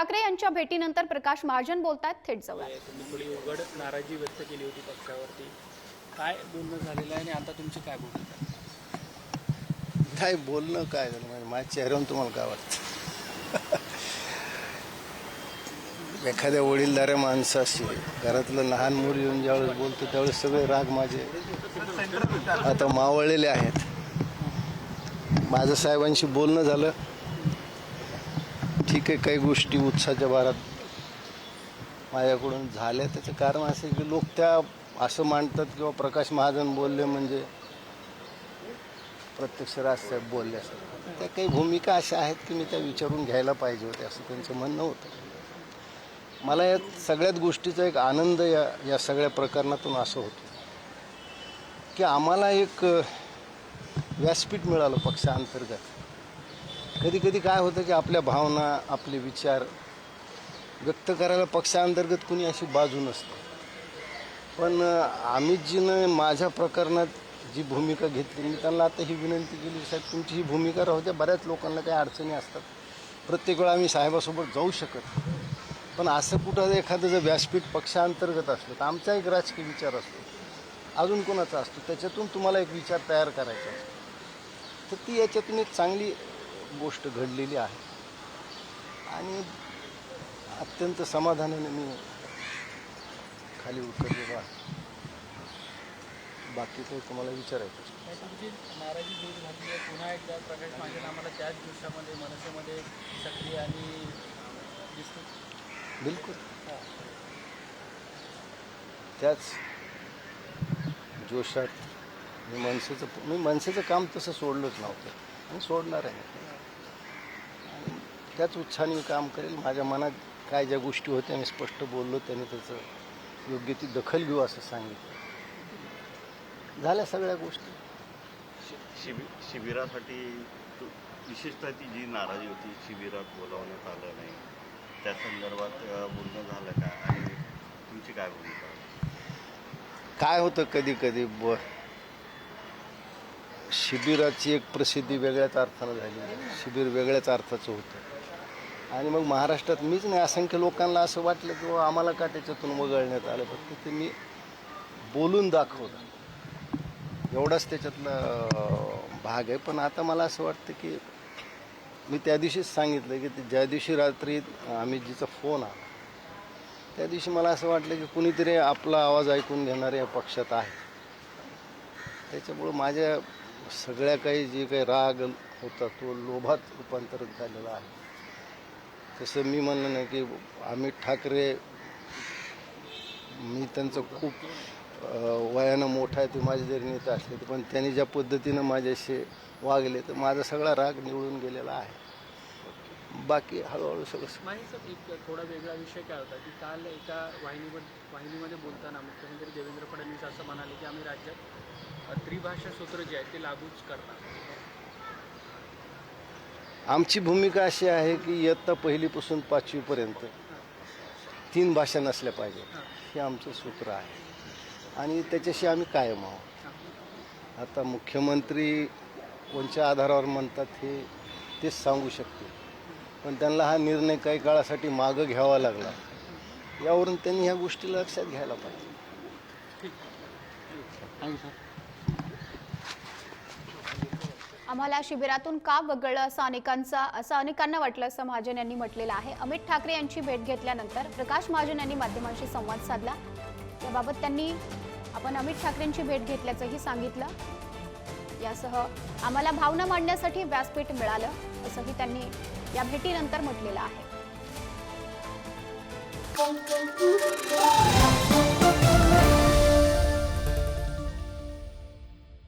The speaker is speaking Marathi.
ठाकरे यांच्या भेटीनंतर प्रकाश महाजन बोलतायत थेट जाऊया तुम्ही थोडी उघड नाराजी व्यक्त केली होती पक्षावरती. काय बोलणं झालेलं आहे आणि आता तुमची काय आहे? काय बोलणं काय झालं? म्हणजे माझ्या चेहऱ्यावरून तुम्हाला काय वाटतं? एखाद्या वडीलधाऱ्या माणसाशी घरातलं लहान मूल येऊन ज्यावेळेस बोलतो त्यावेळेस सगळे राग माझे आता मावळलेले आहेत. माझं साहेबांशी बोलणं झालं ठीक आहे काही गोष्टी उत्साहाच्या भारात माझ्याकडून झाल्या. त्याचं कारण असं की लोक त्या असं मांडतात किंवा प्रकाश महाजन बोलले म्हणजे प्रत्यक्ष राजसाहेब बोलले असं. त्या काही भूमिका अशा आहेत की मी त्या विचारून घ्यायला पाहिजे होते असं त्यांचं म्हणणं होतं. मला या सगळ्यात गोष्टीचा एक आनंद या या सगळ्या प्रकरणातून असं होतो की आम्हाला एक व्यासपीठ मिळालं पक्षांतर्गत कधी कधी काय होतं की आपल्या भावना आपले विचार व्यक्त करायला पक्षांतर्गत कुणी अशी बाजू नसते. पण अमितजीनं माझ्या प्रकरणात जी भूमिका घेतली मी त्यांना आता ही विनंती केली साहेब तुमची ही भूमिका राहू द्या बऱ्याच लोकांना काही अडचणी असतात. प्रत्येक वेळा आम्ही साहेबासोबत जाऊ शकत पण असं कुठं एखादं जर व्यासपीठ पक्षांतर्गत असलं तर आमचा एक राजकीय विचार असतो. अजून कोणाचा असतो? त्याच्यातून तुम्हाला एक विचार तयार करायचा असतो. तर ती याच्यातून एक चांगली गोष्ट घडलेली आहे. आणि अत्यंत समाधानाने मी खाली उतरलेलो आहे बाकी काही तुम्हाला विचारायचं तुमची नाराजी दूर झाली आहे. पुन्हा एकदा प्रकाश महाजन आम्हाला त्याच दिवसामध्ये मनसेमध्ये सक्रिय आणि दिसतो. बिलकुल. त्याच जोशात मी मनसेचं मी मनसेचं काम तसं सोडलंच नव्हतं. आणि सोडणार आहे. त्याच उत्साहाने मी काम करेल. माझ्या मनात काय ज्या गोष्टी होत्या मी स्पष्ट बोललो त्याने त्याचं योग्य ती दखल घेऊ असं सांगितलं. झाल्या सगळ्या गोष्टी. शिबि शिबिरासाठी विशेषतः ती जी नाराजी होती शिबिरात बोलावण्यात आलं नाही त्या संदर्भात बोलणं झालं का? आणि तुमची काय भूमिका? काय होतं कधी कधी ब शिबिराची एक प्रसिद्धी वेगळ्याच अर्थानं झाली. शिबिर वेगळ्याच अर्थाचं होतं. आणि मग महाराष्ट्रात मीच नाही असंख्य लोकांना असं वाटलं की आम्हाला का त्याच्यातून वगळण्यात आलं? फक्त ते मी बोलून दाखवलं. एवढाच त्याच्यातला भाग आहे. पण आता मला असं वाटतं की मी त्या दिवशीच सांगितलं की ते ज्या दिवशी रात्री अमितजीचा फोन आला त्या दिवशी मला असं वाटलं की कुणीतरी आपला आवाज ऐकून घेणारे या पक्षात आहे. त्याच्यामुळं माझ्या सगळ्या काही जे काही राग होता तो लोभात रूपांतरित झालेला आहे. तसं मी म्हणलं नाही की अमित ठाकरे मी त्यांचं खूप वयानं मोठा आहे ते माझे जरी नेते असले तर पण त्यांनी ज्या पद्धतीनं माझ्याशी वागले तर माझा सगळा राग निवडून गेलेला आहे. बाकी हळूहळू सगळं माहीत एक थोडा वेगळा विषय काय होता की काल एका वाहिनीवर वाहिनीमध्ये बोलताना मुख्यमंत्री देवेंद्र फडणवीस असं म्हणाले की आम्ही राज्यात त्रिभाषा सूत्र जे आहे ते लागूच करणार. आमची भूमिका अशी आहे की इयत्ता पहिलीपासून पाचवीपर्यंत तीन भाषा नसल्या पाहिजेत. हे आमचं सूत्र आहे. आणि त्याच्याशी आम्ही कायम आहोत. आता मुख्यमंत्री कोणत्या आधारावर म्हणतात हे तेच सांगू शकते. पण त्यांना हा निर्णय काही काळासाठी मागं घ्यावा लागला. यावरून त्यांनी ह्या गोष्टी लक्षात घ्यायला पाहिजे. आम्हाला शिबिरातून का वगळलं असं अनेकांचा असं अनेकांना वाटलं असं महाजन यांनी म्हटलेलं आहे. अमित ठाकरे यांची भेट घेतल्यानंतर प्रकाश महाजन यांनी माध्यमांशी संवाद साधला. याबाबत त्यांनी आपण अमित ठाकरेंची भेट घेतल्याचंही सांगितलं. यासह आम्हाला भावना मांडण्यासाठी व्यासपीठ मिळालं असंही त्यांनी या भेटीनंतर म्हटलेलं आहे.